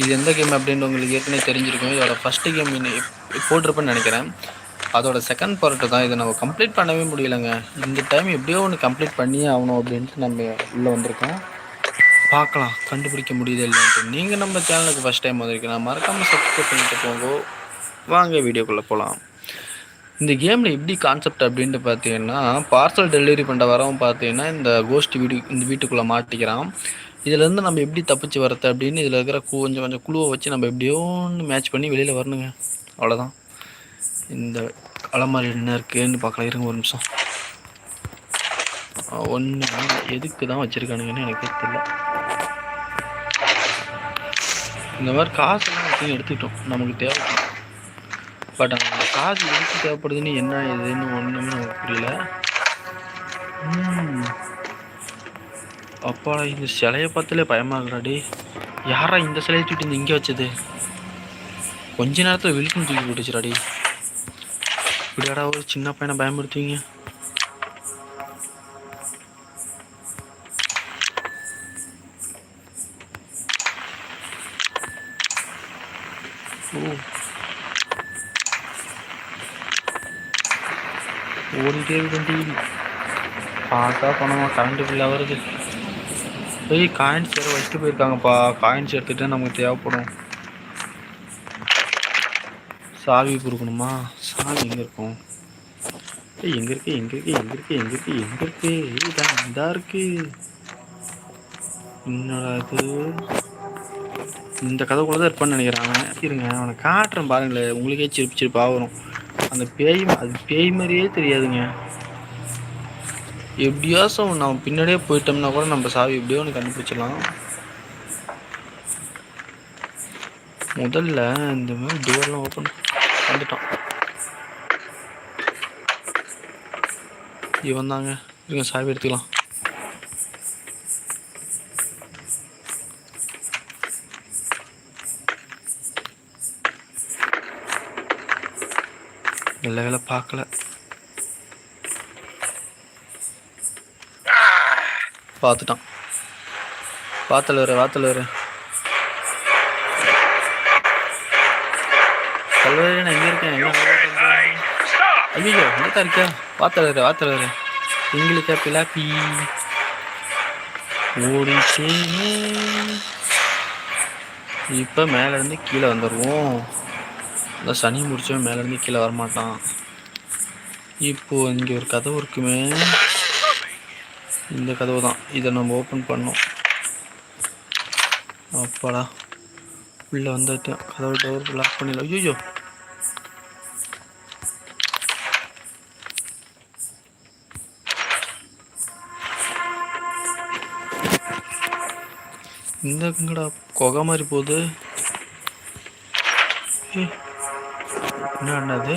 இது எந்த கேம் அப்படின்னு உங்களுக்கு ஏற்கனவே தெரிஞ்சிருக்கும். இதோட ஃபஸ்ட்டு கேம் போட்டிருப்பேன்னு நினைக்கிறேன். அதோட செகண்ட் பார்ட்டு தான் இதை நம்ம கம்ப்ளீட் பண்ணவே முடியலைங்க. இந்த டைம் எப்படியோ ஒன்று கம்ப்ளீட் பண்ணியே ஆகணும் அப்படின்ட்டு நம்ம உள்ளே வந்திருக்கோம். பார்க்கலாம். கண்டுபிடிக்க முடியுது இல்லைன்ட்டு நீங்கள் நம்ம சேனலுக்கு ஃபஸ்ட் டைம் வந்திருக்கீங்க. மறக்காமல் சப்ஸ்கிரைப் பண்ணிட்டு போங்க. வாங்க வீடியோக்குள்ளே போகலாம் இந்த கேமில் எப்படி கான்செப்ட் அப்படின்ட்டு பார்த்தீங்கன்னா பார்சல் டெலிவரி பண்ணுற வரவும் பார்த்தீங்கன்னா இந்த கோஷ்டி வீடு இந்த வீட்டுக்குள்ளே மாட்டிக்கிறான். இதுலேருந்து நம்ம எப்படி தப்பிச்சு வரது அப்படின்னு இதில் இருக்கிற கொஞ்சம் கொஞ்சம் குழுவை வச்சு நம்ம எப்படியோன்னு மேட்ச் பண்ணி வெளியில் வரணுங்க. அவ்வளோதான் இந்த அலமாரி என்ன இருக்குன்னு பார்க்கலாம். இருங்க ஒரு நிமிஷம். ஒன்று எதுக்கு தான் வச்சுருக்கானுங்கன்னு எனக்கு தெரியல. இந்த மாதிரி காசெல்லாம் வச்சு எடுத்துக்கிட்டோம். நமக்கு தேவை பட் அந்த காசு எதுக்கு தேவைப்படுதுன்னு என்ன இதுன்னு ஒன்றுமே நமக்கு புரியல. அப்பா இந்த சிலையை பார்த்தாலே பயமாகலாடி யாரா இந்த சிலையை தூக்கிட்டு வந்து இங்கே வச்சது? கொஞ்ச நேரத்தில் விழுக்கும் தூக்கி போட்டுச்சுடாடி இப்படியாடா ஒரு சின்ன பையனை பயன்படுத்துவீங்க ஓடிட்டே இருக்கு பார்த்தா பணமா கரண்ட் பில்லாக வருது. ஏய் காயின்ஸ் வேறு வச்சுட்டு போயிருக்காங்கப்பா. காயின்ஸ் எடுத்துகிட்டு நமக்கு தேவைப்படும். சாவி கொடுக்கணுமா? சாவி எங்கே இருக்கும்? ஏய் எங்கே இருக்கு எங்கே இருக்கு எங்கே இருக்கு எங்கே இருக்கு எங்கே இருக்கு? இதுதான் இதாக இருக்கு. என்னடா இது? இந்த கதைக்குள்ள தான் இருப்பான்னு நினைக்கிறாங்க இருங்க அவனை காட்டுறேன் பாருங்களேன். உங்களுக்கே சிரிப்பு சிரிப்பாக வரும். அந்த பேய் அது பேய் மாதிரியே தெரியாதுங்க. எப்படியாச்சும் நம்ம பின்னாடியே போயிட்டோம்னா கூட நம்ம சாவி எப்படியோ ஒன்று கண்டுபிடிச்சிடலாம். முதல்ல இந்த மாதிரி டோர்லாம் ஓப்பன் வந்துட்டான். இவன் தாங்க. இருங்க சாவி எடுத்துக்கலாம். நல்ல வேலை பார்க்கல. பார்த்துட்டான். வாத்தல் வர வாத்தல் வர. நான் எங்கே இருக்கேன் ஐயோ எங்கே தான் இருக்கேன் வாத்தல் வர வாத்தல் வர. எங்களுக்கா பிலாப்பி ஓடிச்சே இப்போ மேலேருந்து கீழே வந்துடுவோம் இந்த சனி முடிச்சவன் மேலேருந்து கீழே வரமாட்டான். இப்போ இங்கே ஒரு கதவு இருக்குமே. இந்த கதவு தான். இதை நம்ம ஓப்பன் பண்ணோம் அப்பாடா. உள்ளே வந்துட்டேன் கதவு டோர் லாக் பண்ணிடலாம். ஐயோ இந்த எங்கடா கொகை மாதிரி போகுது? என்னது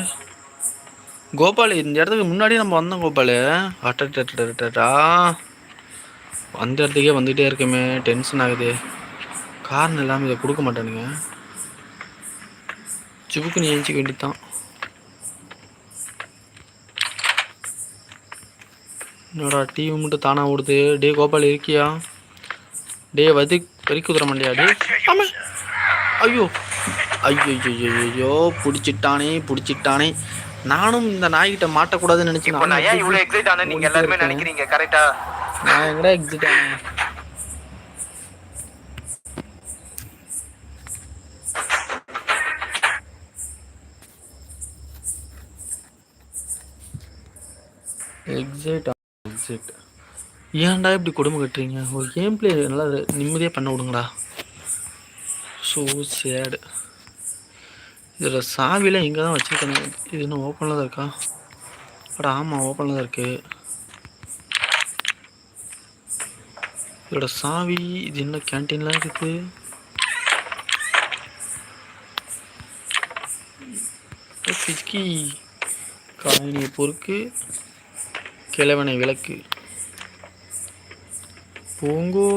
கோபால் இந்த இடத்துக்கு முன்னாடி நம்ம வந்தோம் கோபால். அட்டா அந்த இடத்துக்கே வந்துகிட்டே இருக்கமே. டென்ஷன் ஆகுது. காரணம் இல்லாமல் இதை கொடுக்க மாட்டானுங்க. சுபுக்கு நீ ஏஞ்சிக்க வேண்டியதான் என்னடா டிவி மட்டும் தானாக ஓடுது? டே கோபால் இருக்கியா? டே வது வரிக்கு குதிர மாட்டியா டே ஐயோ ஐயோ. ஐயோ ஐயோ பிடிச்சிட்டானே பிடிச்சிட்டானே. நானும் இந்த நாய்கிட்ட மாட்டக்கூடாதுன்னு நினைச்சேன் நான் ஏன் இவ்வளவு எக்ஸைட் ஆன நீங்க எல்லாருமே நினைக்கிறீங்க கரெக்டா நான் எங்கடா எக்ஸிட் ஆனேன் எக்ஸைட் எக்ஸைட் ஏன்டா இப்படி கொடுமை கட்டுறீங்க? ஒரு கேம் பிளே நல்லா நிம்மதியாக பண்ண விடுங்கடா. ஸோ சேடு இதில் சாவிலாம் இங்கே தான் வச்சுருக்கேன். இது இன்னும் ஓப்பனில் தான் இருக்கா? அட ஆமாம் ஓப்பனில் தான் இருக்குது இதோட சாவி இது என்ன கேன்டீன்லாம் இருக்குது? சிக்கி காயினி பொறுக்கு கிழவனை விளக்கு. பூங்கோ.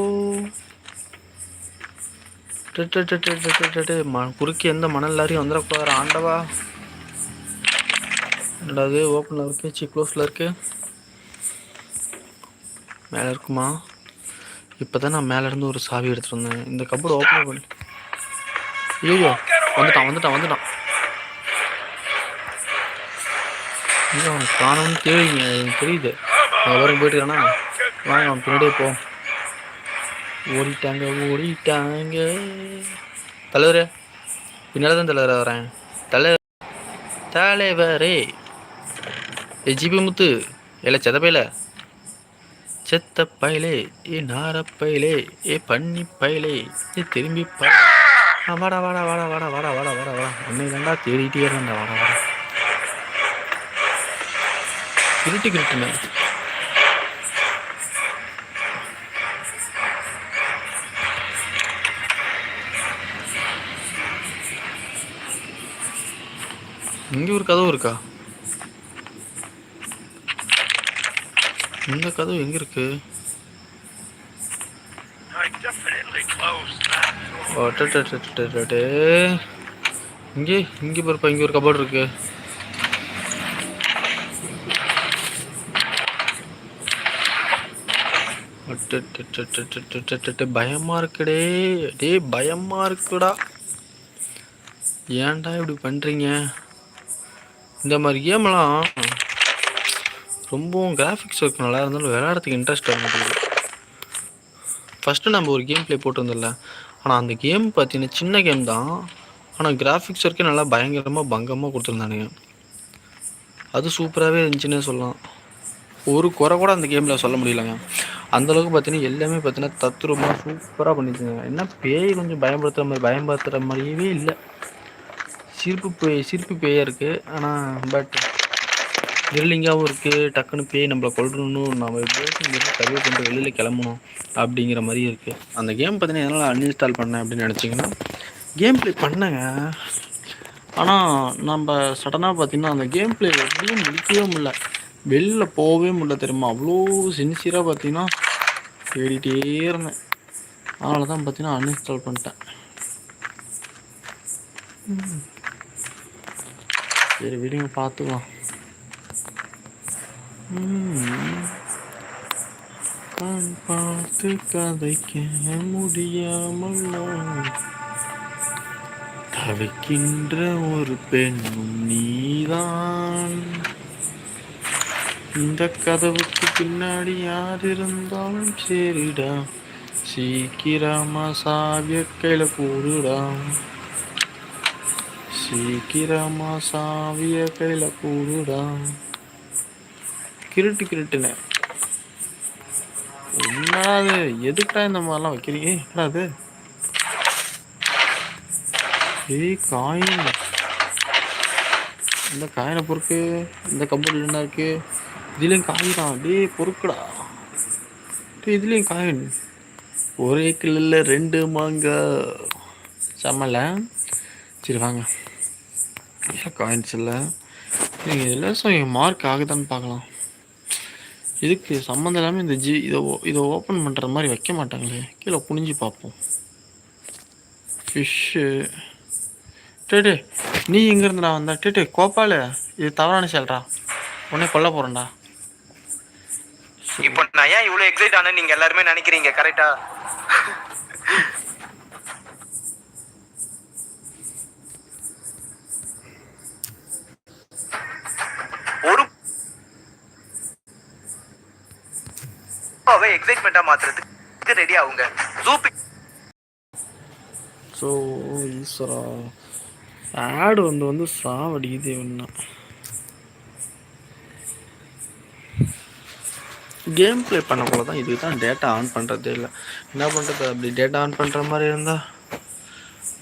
குறுக்கி எந்த மணல் லாரியும் வந்துடக்கூடாது ஆண்டவா. ரெண்டாவது ஓப்பனில் இருக்கு சி க்ளோஸில் இருக்கு. மேலே இருக்குமா? இப்போ தான் நான் மேலேருந்து ஒரு சாவி எடுத்துகிட்டு வந்தேன். இந்த கப்போர்டு ஓப்பன் பண்ணி ஐயோ வந்துட்டான் வந்துட்டான் வந்துட்டான். ஐயோ அவன் காணோம்னு தெரியுங்க எனக்கு தெரியுது. அவன் வரும் போயிட்டு வாங்க அவன் பின்னாடியே போ. ஓடிட்டாங்க ஓடிட்டாங்க. தலைவரே பின்னால தான் தலைவரே வரேன். தலை தலைவரே. ஏ ஜிபி முத்து. இல்லை செதப்பையில. செத்த பயலே ஏ நாரப்பயலே ஏ பண்ணி பயலே ஏ திரும்பி பய ஆ, வாடா வாடா வாடா வாடா வாடா வாடா வாடா வாடா. உன்னை கண்டா தேடிட்டே இருந்தா வாடா வாடா. கிருட்டு கிருட்டுண்ணே இங்கே ஒரு கதவு இருக்கா இந்த கதவு எங்கே இருக்கு இங்கே இங்கே பாருப்பா இங்கே ஒரு கபோர்டு இருக்கு பயமா இருக்குடே டே பயமா இருக்குடா ஏன்டா இப்படி பண்றீங்க இந்த மாதிரி கேம்லாம் ரொம்பவும் கிராஃபிக்ஸ் ஒர்க் நல்லா இருந்தாலும் விளையாடுறதுக்கு இன்ட்ரெஸ்ட் வர மாட்டேங்குது. ஃபஸ்ட்டு நம்ம ஒரு கேம் ப்ளே போட்டிருந்தோம்ல. ஆனால் அந்த கேம் பார்த்தீங்கன்னா சின்ன கேம் தான். ஆனால் கிராஃபிக்ஸ் ஒர்க்கே நல்லா பயங்கரமாக பங்கமாக கொடுத்துருந்தானுங்க. அது சூப்பராகவே இருந்துச்சுன்னே சொல்லலாம். ஒரு குறை கூட அந்த கேமில் சொல்ல முடியலங்க. அந்தளவுக்கு பார்த்தீங்கன்னா எல்லாமே பார்த்தீங்கன்னா தத்ரூபமாக சூப்பராக பண்ணிட்டுருந்தாங்க. என்ன பேய் கொஞ்சம் பயன்படுத்துகிற மாதிரி பயன்படுத்துகிற மாதிரியே இல்லை. சிரிப்பு பேய் சிரிப்பு பேயாக இருக்குது ஆனால் பட் த்ரில்லிங்காகவும் இருக்குது டக்குன்னு பேய் நம்மளை கொள்ளணும்னு நம்ம எப்படியாச்சும் கொண்டு சர்வே பண்ணிட்டு வெளியில் கிளம்பணும் அப்படிங்கிற மாதிரி இருக்குது அந்த கேம் பார்த்தீங்கன்னா எதனால் அன்இன்ஸ்டால் பண்ணேன் அப்படின்னு நினச்சிங்கன்னா கேம் ப்ளே பண்ணேங்க. ஆனால் நம்ம சடனாக பார்த்தீங்கன்னா அந்த கேம் ப்ளே எப்படியும் முடிக்கவே முடியல. வெளில போகவே முடியல தெரியுமா? அவ்வளோ சின்சியராக பார்த்தீங்கன்னா தேடிட்டே இருந்தேன். அதனால தான் பார்த்தீங்கன்னா அன்இன்ஸ்டால் பண்ணிட்டேன். சரி விடுங்க பார்த்துக்கலாம். கண் பார்த்து கதைக்க முடியாமல்? தவிக்கின்ற ஒரு பெண்ணும் நீதான். இந்த கதவுக்கு பின்னாடி யார் இருந்தாலும் சரிடா. சீக்கிரமா சாவிய கையில போடுடா சீக்கிரமா சாவிய கையில கூடுடா. கிருட்டு கிருட்டுனே என்னது எதுக்குடா இந்த மாதிரிலாம் வைக்கிறீங்க? என்னது ஏய் காயின். இந்த காயினை பொறுக்கு. இந்த கம்போர்டில் என்ன இருக்கு? இதுலேயும் காயின்? டேய் பொறுக்குடா. டேய் இதுலேயும் காயின். ஒரே கிளில் ரெண்டு மாங்க. செம்மல சரி வாங்க. காயின்ஸ் இல்லை. நீங்கள் இதில் மார்க் ஆகுதான்னு பார்க்கலாம். இதுக்கு சம்மந்தம் இல்லாமல் இந்த ஜி இதை ஓ- இதை ஓப்பன் பண்ணுற மாதிரி வைக்க மாட்டாங்களே. கீழே புனிஞ்சு பார்ப்போம். ஃபிஷ்ஷு டேட்டு நீ எங்கேருந்துடா வந்தா. டேட்டு கோபால் இது தவறான செயல்டா. உடனே கொல்ல போகிறேன்டா இப்போ நான் ஏன் இவ்வளோ எக்ஸைட் ஆனேன்னு நீங்கள் எல்லாருமே நினைக்கிறீங்க கரெக்டாக ஒரு எக்ஸைட்மெண்ட்டாக மாற்றுறதுக்கு ரெடி ஆகுங்க. ஜூபி ஸோ ஈஸ்வரா ஆடு வந்து வந்து சாவடிக்குது ஒன்று கேம் ப்ளே பண்ணக்குள்ள தான் இதுக்கு தான் டேட்டா ஆன் பண்ணுறதே இல்லை. என்ன பண்ணுறது அப்படி டேட்டா ஆன் பண்ணுற மாதிரி இருந்தால்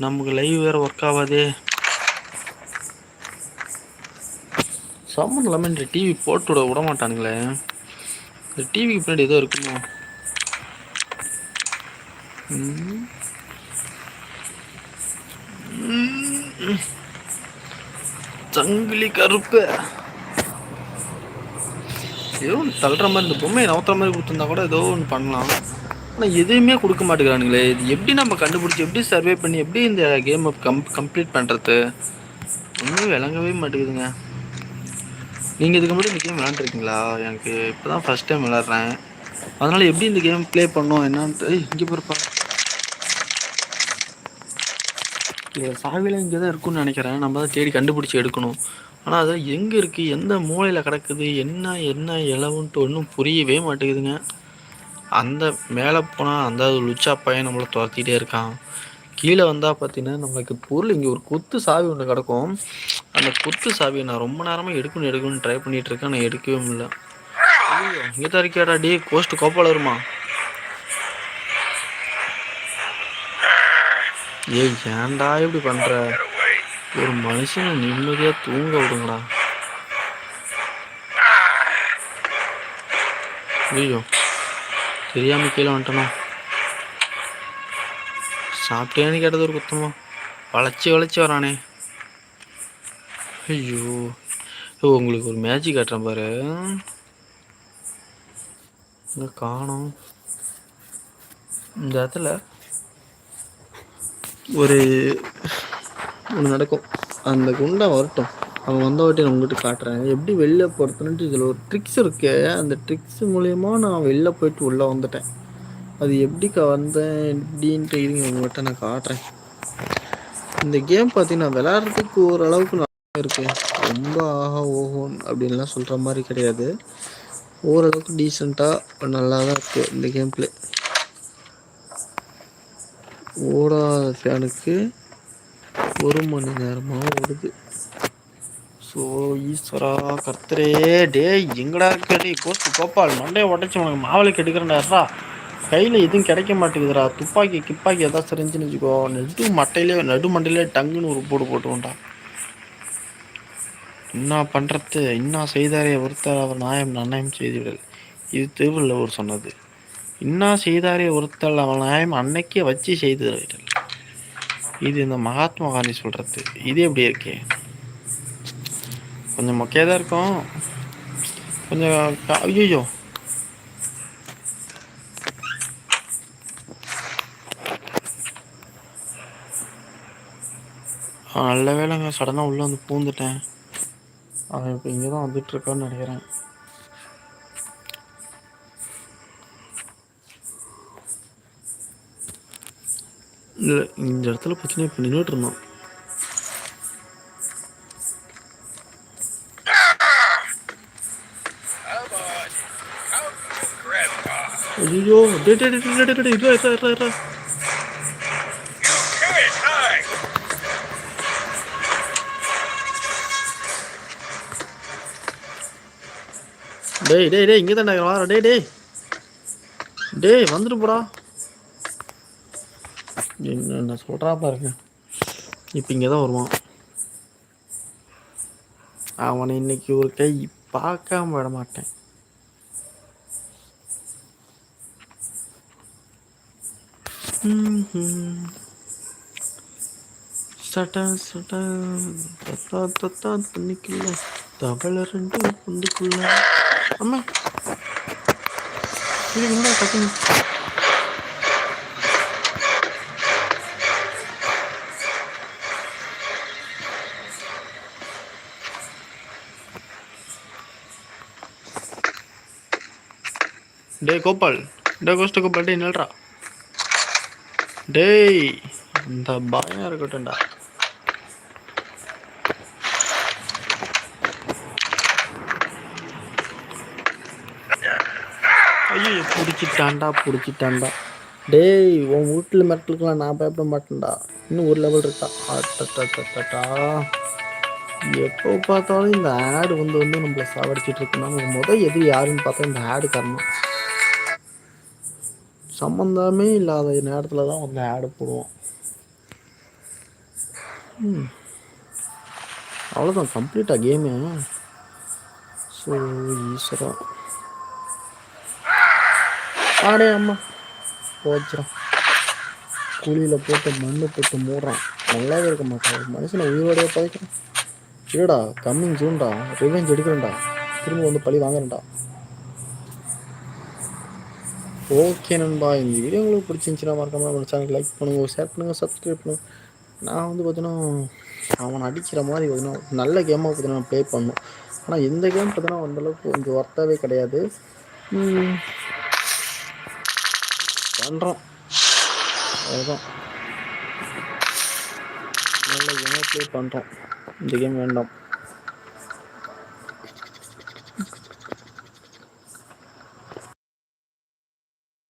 நமக்கு லைவ் வேறு ஒர்க் ஆகாதே சம்மந்தம் இல்லாமல் இந்த டிவி போட்டு விட விட மாட்டானுங்களே. இந்த டிவிக்கு பின்னாடி ஏதோ இருக்குமோ? சங்கிலி கருப்பு. ஏதோ ஒன்று தள்ளுற மாதிரி இந்த பொம்மையை நவுத்துற மாதிரி கொடுத்துருந்தா கூட ஏதோ ஒன்று பண்ணலாம். ஆனால் எதுவுமே கொடுக்க மாட்டேங்கிறானுங்களே. இது எப்படி நம்ம கண்டுபிடிச்சி எப்படி சர்வே பண்ணி எப்படி இந்த கேமை கம் கம்ப்ளீட் பண்ணுறது ஒன்றும் விளங்கவே மாட்டேங்குதுங்க. நீங்கள் இதுக்கு முன்னாடி இந்த கேம் விளாண்டுருக்கீங்களா எனக்கு இப்போ தான் ஃபஸ்ட் டைம் விளாட்றேன் அதனால் எப்படி இந்த கேம் ப்ளே பண்ணோம் என்னான்ட்டு இங்கே போகிறப்பா இதில் சாவியில் இங்கே தான் இருக்கும்னு நினைக்கிறேன். நம்ம தான் தேடி கண்டுபிடிச்சி எடுக்கணும். ஆனால் அது எங்கே இருக்குது எந்த மூலையில் கிடக்குது? என்ன என்ன இலவுன்ட்டு ஒன்றும் புரியவே மாட்டேங்குதுங்க. அந்த மேலே போனால் அந்த லுச்சா பையன் நம்மளை துரத்திட்டே இருக்கான். கீழே வந்தால் பார்த்தீங்கன்னா நம்மளுக்கு பொருள் இங்கே ஒரு குத்து சாவி ஒன்று கிடக்கும். அந்த குத்து சாவியை நான் ரொம்ப நேரமாக எடுக்கணும் எடுக்கணும்னு ட்ரை பண்ணிகிட்டு இருக்கேன் நான் எடுக்கவே முடியல. ஐயோ இங்கே தான் இருக்கியாடா டே கோஸ்ட் கோப்பால் வருமா ஏய் ஏன்டா இப்படி பண்ணுற ஒரு மனுஷனை நிம்மதியாக தூங்க விடுங்கடா. ஐயோ தெரியாமல் கீழே வந்துட்டனோ? சாப்பிட்டேன்னு கேட்டது ஒரு குத்தமா? வளைச்சி வளைச்சி வரானே. ஐயோ. ஓ உங்களுக்கு ஒரு மேஜிக் காட்டுறேன் பாரு. இங்கே காணும். இந்த இடத்துல ஒரு ஒன்று நடக்கும். அந்த குண்டை வரட்டும். அவன் வந்த வாட்டி நான் உங்ககிட்ட காட்டுறேன். எப்படி வெளில போகிறதுன்ட்டு இதில் ஒரு ட்ரிக்ஸ் இருக்கு. அந்த ட்ரிக்ஸ் மூலயமா நான் வெளில போயிட்டு உள்ளே வந்துட்டேன். அது எப்படிக்கா வந்தேன்? எப்படின்ட்டு இருங்க உங்கள்கிட்ட நான் காட்டுறேன். இந்த கேம் பார்த்தீங்கன்னா விளாட்றதுக்கு ஓரளவுக்கு இருக்கு. ரொம்ப ஆஹா ஓஹோன் அப்படின்லாம் சொல்கிற மாதிரி கிடையாது. ஓரளவுக்கு டீசெண்டாக நல்லா தான் இருக்குது இந்த கேம் பிளே ஓடாத ஃபேனுக்கு ஒரு மணி நேரமாக ஓடுது. ஸோ ஈஸ்வரா கர்த்தரே டேய் எங்கடா இருக்கடி கோஸ்ட் கோபால் மண்டையை உடச்சி உனக்கு மாவளை கெடுக்கிறேன்டாரா கையில் எதுவும் கிடைக்க மாட்டேங்குதுடா. துப்பாக்கி கிப்பாக்கி எதாவது சரிஞ்சுன்னு வச்சுக்கோ. நடு மட்டையிலே நடு மண்டையிலே டங்குன்னு ஒரு போடு போட்டுவோம்டா என்ன பண்ணுறது இன்னா செய்தாரே ஒருத்தர் அவர் நாயம் நன்னயம் செய்துவிடல். இது திருவள்ளுவர் சொன்னது. இன்னா செய்தாரே ஒருத்தர் அவன் நியாயம் அன்னைக்கே வச்சு செய்து விடல் இது இந்த மகாத்மா காந்தி சொல்கிறது இது எப்படி இருக்கே? கொஞ்சம் மொக்கையாக தான் இருக்கும். கொஞ்சம் ஐயோ நல்ல வேலைங்க. சடனாக உள்ளே வந்து பூந்துட்டேன். அவன் இப்போ இங்கே தான் வந்துட்டு இருக்கான்னு நினைக்கிறேன். இல்லை இந்த இடத்துல பிரச்சனை இப்போ நின்றுட்டு இருந்தோம் ஐயோ டே டே டே டே டே டே டேய் டேய் டேய் இங்கே தான் வாடா. டேய் டேய். டேய் வந்துட்டு போடா. என்ன சொல்கிறா பாருங்க. இப்போ இங்கே தான் வருவான். அவனை இன்னைக்கு ஒரு கை பார்க்காம விட மாட்டேன். ம்ஹும். சட்டா சட்டா தத்தா தத்தா தண்ணிக்குள்ள. தவளை ரெண்டு குண்டுக்குள்ள அம்மா இது என்னடா டக்குனு டேய் கோபால் டே கோஸ்ட் கோபால் டேய் நில்றா டேய் இந்த பயம் இருக்கட்டும்டா பிடிச்சிட்டான்டா பிடிச்சிட்டான்டா. டேய் உன் வீட்டில் மிரட்டலுக்கெல்லாம் நான் பயப்பட மாட்டேன்டா. இன்னும் ஒரு லெவல் இருக்கா? அட்டா எப்போ பார்த்தாலும் இந்த ஆடு வந்து வந்து நம்மளை சாவடிச்சிட்டு இருக்கு முதல் எது யாருன்னு பார்த்தா இந்த ஆடு காரணம். சம்மந்தமே இல்லாத நேரத்தில் தான் வந்து ஆடு போடுவோம் அவ்வளோதான் கம்ப்ளீட்டாக கேமு ஸோ ஈஸ்வரா. ஆடே அம்மா. போச்சிடும் குழியில் போட்டு மண்ணு போட்டு மூடுறான். நல்லாவே இருக்க மாட்டான். மனுஷனை உயிரோடய பதைக்கிறான் இல்லடா கம்மிங் ஜூன்டா ரிவெஞ்ச் எடுக்கிறேன்டா. திரும்ப வந்து பழி வாங்குறேன்டா. ஓகே நண்பா இந்த வீடியோ உங்களுக்கு பிடிச்சிருந்துச்சுன்னா மறக்காமல் நம்ம சேனல் லைக் பண்ணுங்க ஷேர் பண்ணுங்கள் சப்ஸ்கிரைப் பண்ணுங்கள் நான் வந்து பார்த்தீங்கன்னா அவன் அடிக்கிற மாதிரி பார்த்தீங்கன்னா நல்ல கேமாக பார்த்தீங்கன்னா ப்ளே பண்ணும் ஆனால் இந்த கேம் பார்த்தீங்கன்னா அந்தளவுக்கு கொஞ்சம் ஒர்த்தாகவே கிடையாது. பண்ணுறோம் அதுதான் நல்ல கேமே ப்ளே பண்ணுறோம் இந்த கேம் வேண்டாம்.